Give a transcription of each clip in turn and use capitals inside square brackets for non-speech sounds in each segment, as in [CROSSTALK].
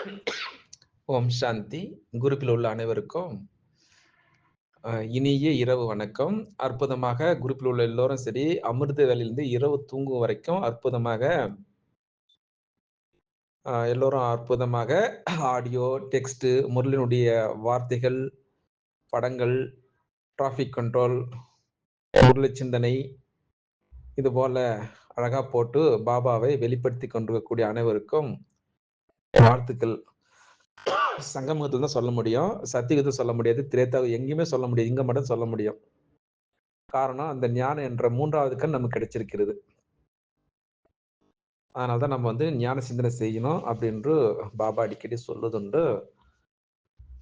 [COUGHS] ஓம் சாந்தி. குரூப்பில் உள்ள அனைவருக்கும் இனிய இரவு வணக்கம். அற்புதமாக குரூப்பில் உள்ள எல்லோரும் சரி அமிர்த வேலையிலிருந்து இரவு தூங்கும் வரைக்கும் அற்புதமாக எல்லோரும் அற்புதமாக ஆடியோ டெக்ஸ்ட் முரளினுடைய வார்த்தைகள் படங்கள் டிராஃபிக் கண்ட்ரோல் முரளி சிந்தனை இது போல அழகா போட்டு பாபாவை வெளிப்படுத்தி கொண்டிருக்கக்கூடிய அனைவருக்கும் வாழ்த்துக்கள். சங்கமத்தில் தான் சொல்ல முடியும். சத்தியகத்தை சொல்ல முடியாது. திரேதா எங்கேயுமே சொல்ல முடியாது. இங்க மட்டும் சொல்ல முடியும். காரணம் அந்த ஞானம் என்ற மூன்றாவது கண் நமக்கு கிடைச்சிருக்கிறது. அதனால்தான் நம்ம வந்து ஞான சிந்தனை செய்யணும் அப்படின்று பாபா அடிக்கடி சொல்லுதுண்டு.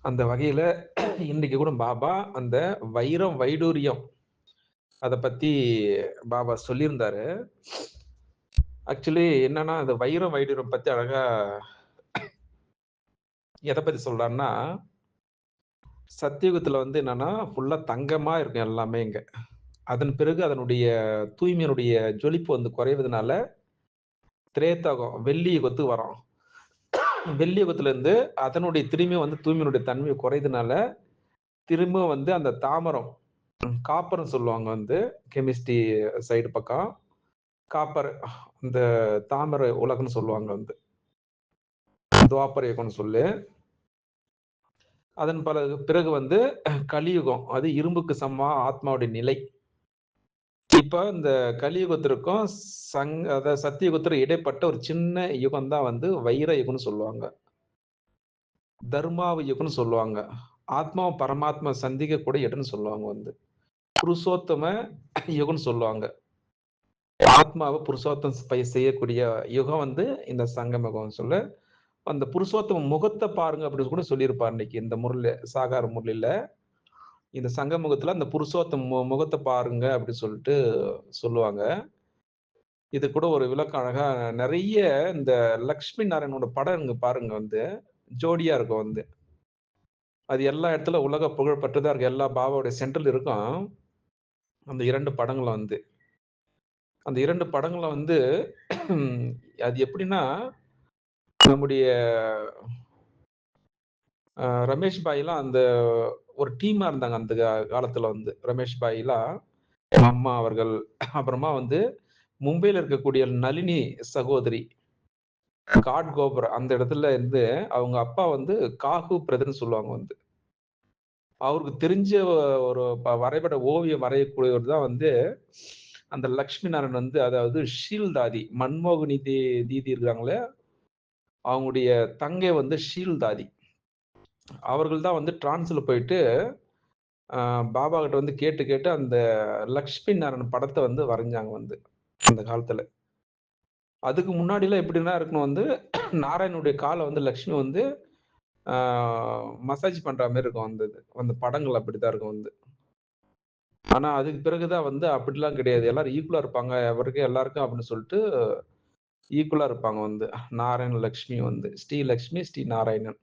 அந்த வகையில இன்னைக்கு கூட பாபா அந்த வைரம் வைடூரியம் அதை பத்தி பாபா சொல்லியிருந்தாரு. ஆக்சுவலி என்னன்னா அந்த வைரம் வைடூரியம் பத்தி அழகா எதை பத்தி சொல்றாருன்னா சத்தியுகத்துல வந்து என்னன்னா ஃபுல்லா தங்கமா இருக்கும் எல்லாமே இங்க. அதன் பிறகு அதனுடைய தூய்மையினுடைய ஜொலிப்பு வந்து குறைவதனால திரேத்தகம் வெள்ளி யுகத்துக்கு வரோம். வெள்ளி யுகத்துல இருந்து அதனுடைய திரும்பியும் வந்து தூய்மையினுடைய தன்மை குறையதுனால திரும்ப வந்து அந்த தாமரம் காப்பர்னு சொல்லுவாங்க வந்து கெமிஸ்ட்ரி சைடு பக்கம் காப்பர் இந்த தாமரை உலகம்னு சொல்லுவாங்க வந்து. துவாபர யுகம்னு சொல்லு. அதன் பல பிறகு வந்து கலியுகம் அது இரும்புக்கு சமமா ஆத்மாவுடைய நிலை. இப்ப இந்த கலியுகத்திற்கும் சங் அத சத்தியுகத்திற்கும் இடைப்பட்ட ஒரு சின்ன யுகம் தான் வந்து வைர யுகம்னு சொல்லுவாங்க. தர்மாவ யுகம்னு சொல்லுவாங்க. ஆத்மாவும் பரமாத்மா சந்திக்கக்கூடிய இடம்னு சொல்லுவாங்க வந்து. புருஷோத்தம யுகம்னு சொல்லுவாங்க. ஆத்மாவை புருஷோத்தம் செய்யக்கூடிய யுகம் வந்து இந்த சங்கம யுகம் சொல்ல. அந்த புருஷோத்தம முகத்தை பாருங்க அப்படின்னு கூட சொல்லியிருப்பார் இன்னைக்கு. இந்த முரளி சாகார முரளியில இந்த சங்க முகத்துல அந்த புருஷோத்தம மு- முகத்தை பாருங்க அப்படின்னு சொல்லிட்டு சொல்லுவாங்க. இது கூட ஒரு விளக்கம் அழகா நிறைய இந்த லக்ஷ்மி நாராயணோட படம் இங்க பாருங்க வந்து. ஜோடியா இருக்கும் வந்து. அது எல்லா இடத்துல உலக புகழ்பெற்றதா இருக்கு. எல்லா பாபாவுடைய சென்ட்ரல் இருக்கும். அந்த இரண்டு படங்களை வந்து. அந்த இரண்டு படங்களை வந்து அது எப்படின்னா நம்முடைய ரமேஷ் பாய்லாம் அந்த ஒரு டீமா இருந்தாங்க அந்த காலத்துல வந்து. ரமேஷ் பாய்லாம் அம்மா அவர்கள் அப்புறமா வந்து மும்பையில இருக்கக்கூடிய நளினி சகோதரி காட் கோபுர அந்த இடத்துல இருந்து அவங்க அப்பா வந்து காகு பிரதர்னு சொல்லுவாங்க வந்து. அவருக்கு தெரிஞ்ச ஒரு ப- வரைபட ஓவியம் வரையக்கூடியவர் தான் வந்து அந்த லக்ஷ்மி நாராயணன் வந்து அதாவது ஷீல்தாதி மன்மோகினி தீ தீதி இருக்காங்களே அவங்களுடைய தங்கை வந்து ஷீல்தாதி. அவர்கள் தான் வந்து டிரான்ஸில் போயிட்டு பாபா கிட்ட வந்து கேட்டு கேட்டு அந்த லக்ஷ்மி நாராயணன் படத்தை வந்து வரைஞ்சாங்க வந்து அந்த காலத்தில். அதுக்கு முன்னாடிலாம் எப்படின்னா இருக்கணும் வந்து நாராயணனுடைய காலை வந்து லக்ஷ்மி வந்து மசாஜ் பண்ற மாதிரி இருக்கும் அந்த இது. அந்த படங்கள் அப்படித்தான் இருக்கும் வந்து. ஆனா அதுக்கு பிறகுதான் வந்து அப்படிலாம் கிடையாது. எல்லாரும் ஈக்குவலா இருப்பாங்க அவருக்கு எல்லாருக்கும் அப்படின்னு சொல்லிட்டு ஈக்குவலாக இருப்பாங்க வந்து. நாராயண் லக்ஷ்மி வந்து. ஸ்ரீ லக்ஷ்மி ஸ்ரீ நாராயணன்.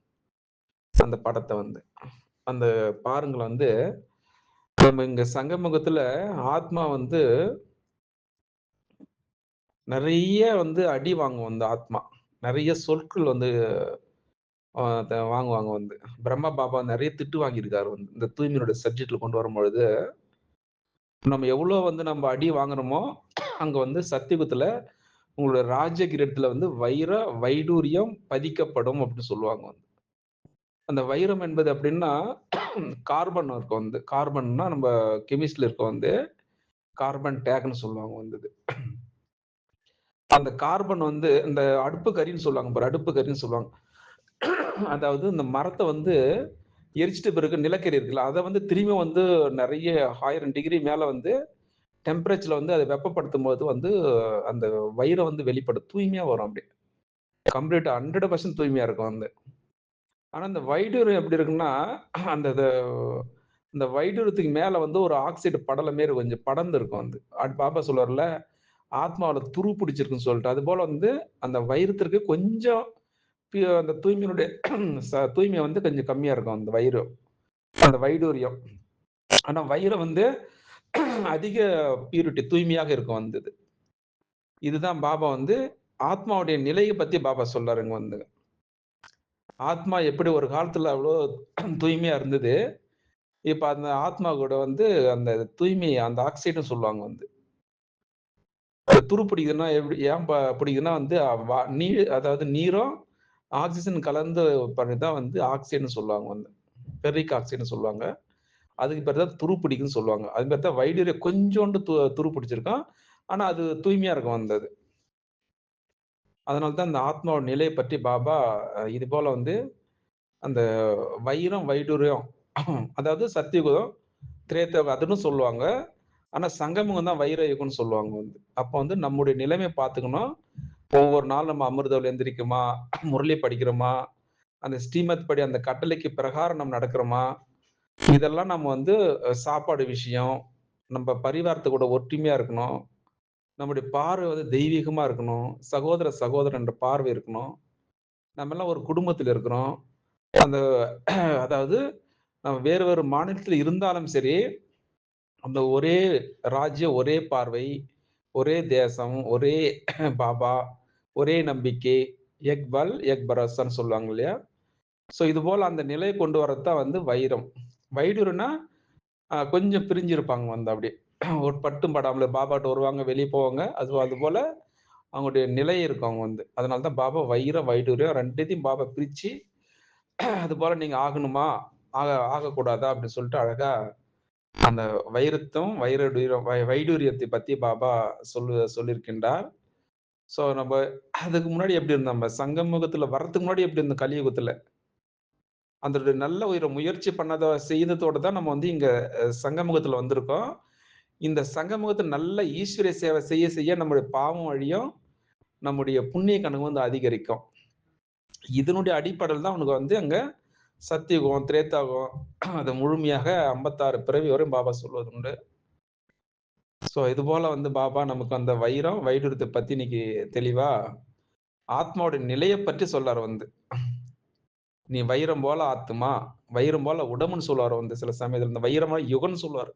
அந்த படத்தை வந்து. அந்த பாருங்களேன் வந்து நம்ம இங்க சங்கமுகத்துல ஆத்மா வந்து நிறைய வந்து அடி வாங்கும் வந்து ஆத்மா. நிறைய சொற்கள் வந்து வாங்குவாங்க வந்து. பிரம்ம பாபா நிறைய திட்டு வாங்கியிருக்காரு வந்து. இந்த தூய்மையோட சப்ஜெக்ட்ல கொண்டு வரும்பொழுது நம்ம எவ்வளோ வந்து நம்ம அடி வாங்குறோமோ அங்கே வந்து சத்தியுகத்தில் உங்களோட ராஜ கிரீடத்துல வந்து வைர வைடூரியம் பதிக்கப்படும் அப்படின்னு சொல்லுவாங்க வந்து. அந்த வைரம் என்பது அப்படின்னா கார்பன் இருக்கும் வந்து. கார்பன்னா நம்ம கெமிஸ்ட்ல இருக்க வந்து கார்பன் டேக்னு சொல்லுவாங்க வந்தது அந்த கார்பன் வந்து இந்த அடுப்பு கறின்னு சொல்லுவாங்க பாரு அடுப்பு கறின்னு சொல்லுவாங்க. அதாவது இந்த மரத்தை வந்து எரிச்சிட்ட பிறகு நிலக்கரி இருக்குல்ல அதை வந்து திரும்பி வந்து நிறைய ஆயிரம் டிகிரி மேல வந்து டெம்பரேச்சர்ல வந்து அதை வெப்பப்படுத்தும் போது வந்து அந்த வயிறை வந்து வெளிப்படும். தூய்மையா வரும் அப்படி. கம்ப்ளீட் ஹண்ட்ரட் பர்சன்ட் தூய்மையா இருக்கும் வந்து. ஆனா இந்த வைடூரியம் எப்படி இருக்குன்னா அந்த இது- இந்த வைடூரத்துக்கு மேல வந்து ஒரு ஆக்சைடு படல மாரி கொஞ்சம் படர்ந்து இருக்கும் வந்து. அது பாபா சொல்லுவார்ல ஆத்மாவில் துரு பிடிச்சிருக்குன்னு சொல்லிட்டு. அது போல வந்து அந்த வைரத்திற்கு கொஞ்சம் அந்த தூய்மையினுடைய ச- தூய்மை வந்து கொஞ்சம் கம்மியா இருக்கும் அந்த வயிறு அந்த வைடூரியம். ஆனா வைரம் வந்து [CLEARS THROAT] அதிக பியூரிட்டி தூய்மையாக இருக்கும் வந்தது இதுதான் பாபா வந்து ஆத்மாவுடைய நிலையை பத்தி பாபா சொல்றாருங்க வந்து ஆத்மா எப்படி ஒரு காலத்துல அவ்வளோ [CLEARS THROAT] தூய்மையா இருந்தது. இப்ப அந்த ஆத்மா கூட வந்து அந்த தூய்மை அந்த ஆக்சைடுன்னு சொல்லுவாங்க வந்து. துரு பிடிக்குதுன்னா எப்படி ஏன் பிடிக்குதுன்னா வந்து நீர் அதாவது நீரும், ஆக்சிஜன் கலந்து பண்ணி தான் வந்து ஆக்சைடுன்னு சொல்லுவாங்க வந்து. ஃபெர்ரிக் ஆக்சைடுன்னு சொல்லுவாங்க. அதுக்கு பேர் தான் துரு பிடிக்குன்னு சொல்லுவாங்க. அது பேர் தான் வைடூரியம் கொஞ்சோண்டு து துரு பிடிச்சிருக்கும். ஆனால் அது தூய்மையாக இருக்கும் வந்தது அதனால தான் இந்த ஆத்மாவோட நிலையை பற்றி பாபா இது போல் வந்து அந்த வைரம், வைடூரியம் [CLEARS THROAT] அதாவது சத்தியகுதம் திரேத்த அதுன்னு சொல்லுவாங்க. ஆனால் சங்கமம் தான் வைரயுகம்னு சொல்லுவாங்க வந்து. அப்போ வந்து நம்முடைய நிலைமை பார்த்துக்கணும். ஒவ்வொரு நாள் நம்ம அமிர்தவில் எந்திரிக்குமா [CLEARS THROAT] முரளி படிக்கிறோமா, அந்த ஸ்ரீமத் படி அந்த கட்டளைக்கு பிரகாரம் நம்ம நடக்கிறோமா, இதெல்லாம் நம்ம வந்து சாப்பாடு விஷயம், நம்ம பரிவாரத்து கூட ஒற்றுமையா இருக்கணும். நம்முடைய பார்வை வந்து தெய்வீகமா இருக்கணும். சகோதர, சகோதரன்ற பார்வை இருக்கணும். நம்ம எல்லாம் ஒரு குடும்பத்தில் இருக்கிறோம். அந்த அதாவது நம்ம வேறு வேறு மாநிலத்தில் இருந்தாலும் சரி, அந்த ஒரே ராஜ்யம், ஒரே பார்வை, ஒரே தேசம், ஒரே பாபா, ஒரே நம்பிக்கை, எக்பல் எக் சொல்லுவாங்க இல்லையா? ஸோ இது போல் அந்த நிலையை கொண்டு வரது தான் வந்து வைரம். வைடூரியம்னா அ கொஞ்சம் பிரிஞ்சிருப்பாங்க வந்து அப்படியே. ஒரு பட்டும் படாமல பாபாட்ட வருவாங்க, வெளிய போவாங்க. அது அதுபோல அவங்களுடைய நிலை இருக்கும் அவங்க வந்து. அதனால தான் பாபா வைரம், வைடூரியம் 2த்தையும் பாபா பிரிச்சு, அதுபோல நீங்க ஆகணுமா? ஆக ஆகக்கூடாதா? அப்படின்னு சொல்லிட்டு அழகா அந்த வைரத்தும், வைரடூரம் வைடூரியத்தை பத்தி பாபா சொல்லு சொல்லியிருக்கின்றார். ஸோ நம்ப அதுக்கு முன்னாடி எப்படி இருந்தோம்? நம்ம சங்கமுகத்துல வர்றதுக்கு முன்னாடி எப்படி இருந்தோம் கலியுகத்துல? அந்த நல்ல ஒரு முயற்சி பண்ணதை செய்ததோடு தான் நம்ம வந்து இங்க சங்கமுகத்தில் சங்கமுகத்துல வந்திருக்கோம். இந்த சங்கமுகத்தை நல்ல ஈஸ்வரிய சேவை செய்ய செய்ய நம்முடைய பாவம் வழியும் நம்முடைய புண்ணிய கணக்கு வந்து அதிகரிக்கும். இதனுடைய அடிப்படையில் தான் அவனுக்கு வந்து அங்க சத்தியுகம், திரேத்தாகம் அது முழுமையாக 56 பிறவி வரையும் பாபா சொல்வது உண்டு. ஸோ இது போல வந்து பாபா நமக்கு அந்த வைரம், வைடூரியத்த பத்தி இன்னைக்கு தெளிவா ஆத்மாவுடைய நிலையை பற்றி சொல்லார் வந்து. நீ வைரம் போல ஆத்துமா, வைரம் போல உடம்புன்னு சொல்லுவார் வந்து சில சமயத்தில் இந்த வைரமா யுகம்னு சொல்லுவார்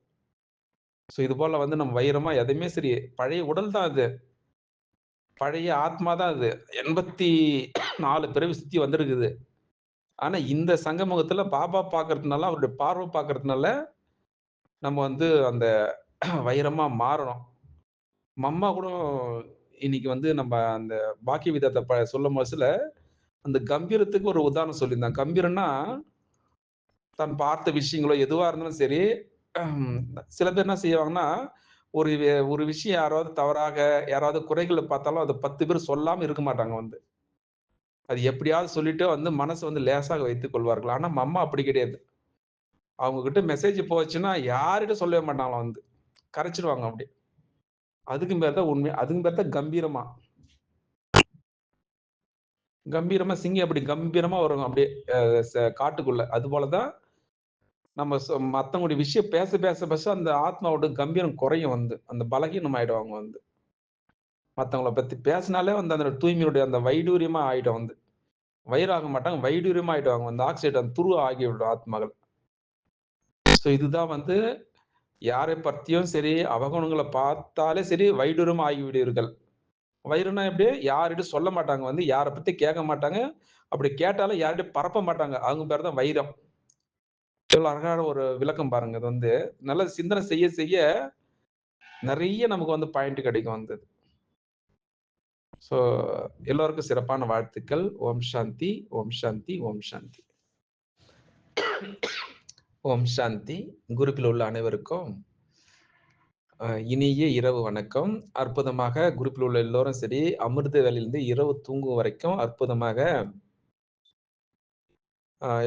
ஸோ இது போல வந்து நம்ம வைரமா எதையுமே சரி, பழைய உடல் தான் அது. பழைய ஆத்மா தான் அது. 84 பிறவி சுத்தி வந்திருக்குது. ஆனா இந்த சங்கமுகத்துல பாபா பார்க்கறதுனால, அவருடைய பார்வை பார்க்கறதுனால, நம்ம வந்து அந்த வைரமா மாறணும். மம்மா கூட இன்னைக்கு வந்து நம்ம அந்த பாக்கிய விதத்தை ப சொல்லும் போதுல, அந்த கம்பீரத்துக்கு ஒரு உதாரணம் சொல்லியிருந்தான் கம்பீரம்னா, தான் பார்த்த விஷயங்களோ எதுவா இருந்தாலும் சரி, சில பேர் என்ன செய்வாங்கன்னா, ஒரு ஒரு விஷயம் யாராவது தவறாக, யாராவது குறைகளை பார்த்தாலும் அதை பத்து பேர் சொல்லாம இருக்க மாட்டாங்க வந்து. அது எப்படியாவது சொல்லிட்டு வந்து மனசை வந்து லேசாக வைத்துக் கொள்வார்கள். ஆனா மம்மா அப்படி கிடையாது. அவங்க கிட்ட மெசேஜ் போச்சுன்னா யார்கிட்ட சொல்லவே மாட்டாங்களாம் வந்து. கரைச்சிடுவாங்க அப்படியே. அதுக்கும் பேர் தான் உண்மை. அதுக்கும் பேர் தான் கம்பீரமா. கம்பீரமா சிங்கம் எப்படி கம்பீரமா வரும் அப்படியே ச காட்டுக்குள்ள. அது தான் நம்ம மத்தவங்களுடைய விஷயம் பேச பேச பேச அந்த ஆத்மாவோட கம்பீரம் குறையும் வந்து. அந்த பலகீனம் ஆயிடுவாங்க வந்து. மத்தவங்கள பத்தி பேசினாலே வந்து அந்த தூய்மையுடைய அந்த வைடூரியமா ஆயிடும் வந்து. வயிறாக மாட்டாங்க. வைடூரியமா ஆயிடுவாங்க. அந்த ஆக்சைடு அந்த துரு ஆகிவிடும் ஆத்மாக்கள். ஸோ இதுதான் வந்து யாரை பத்தியும் சரி, அவகுணங்களை பார்த்தாலே சரி வைடூரியமா ஆகிவிடுவீர்கள். வைரம்னா எப்படி? யார்கிட்ட சொல்ல மாட்டாங்க வந்து. யாரை பத்தி கேட்க மாட்டாங்க. அப்படி கேட்டாலும் யார்கிட்ட பரப்ப மாட்டாங்க. அவங்க பேர் தான் வைரம். எவ்வளோ அழகான ஒரு விளக்கம் பாருங்க. இது வந்து நல்ல சிந்தனை செய்ய செய்ய நிறைய நமக்கு வந்து பாயிண்ட் கிடைக்கும் வந்தது ஸோ எல்லோருக்கும் சிறப்பான வாழ்த்துக்கள். ஓம் சாந்தி, ஓம் சாந்தி, ஓம் சாந்தி. ஓம் சாந்தி. குரூப்பில் உள்ள அனைவருக்கும் இனிய இரவு வணக்கம். அற்புதமாக குரூப்பில் உள்ள எல்லோரும் சரி, அமிர்த வேலையிலிருந்து இரவு தூங்கும் வரைக்கும் அற்புதமாக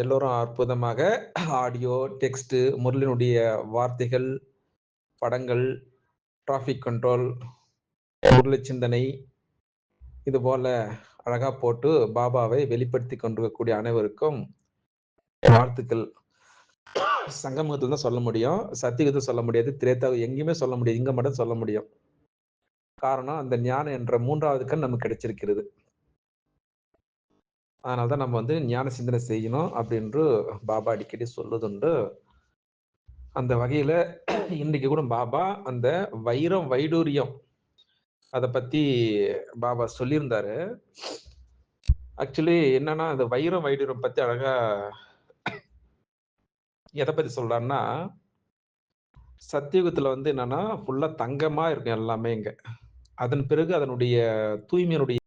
எல்லோரும் அற்புதமாக ஆடியோ, டெக்ஸ்ட், முரளினுடைய வார்த்தைகள், படங்கள், டிராஃபிக் கண்ட்ரோல், முரளி சிந்தனை இது போல அழகா போட்டு பாபாவை வெளிப்படுத்திக் கொண்டிருக்கக்கூடிய அனைவருக்கும் வாழ்த்துக்கள். சங்கமத்துல தான் சொல்ல முடியும். சத்தியுகத்துல சொல்ல முடியாது. திரேதாவுக்கு எங்கேயுமே சொல்ல முடியாது. இங்க மட்டும் சொல்ல முடியும். காரணம் அந்த ஞானம் என்ற மூன்றாவது கண் நமக்கு கிடைச்சிருக்கிறது. அதனால தான் நம்ம வந்து ஞான சிந்தனை செய்யணும் அப்படின்று பாபா அடிக்கடி சொல்லுதுண்டு அந்த வகையில இன்னைக்கு கூட பாபா அந்த வைரம், வைடூரியம் அதை பத்தி பாபா சொல்லியிருந்தாரு. ஆக்சுவலி என்னன்னா, அந்த வைரம், வைடூரியம் பத்தி அழகா எதை பத்தி சொல்றார்ன்னா, சத்தியுகத்துல வந்து என்னன்னா, ஃபுல்லா தங்கமா இருக்கும் எல்லாமே இங்க. அதன் பிறகு அதனுடைய தூய்மையினுடைய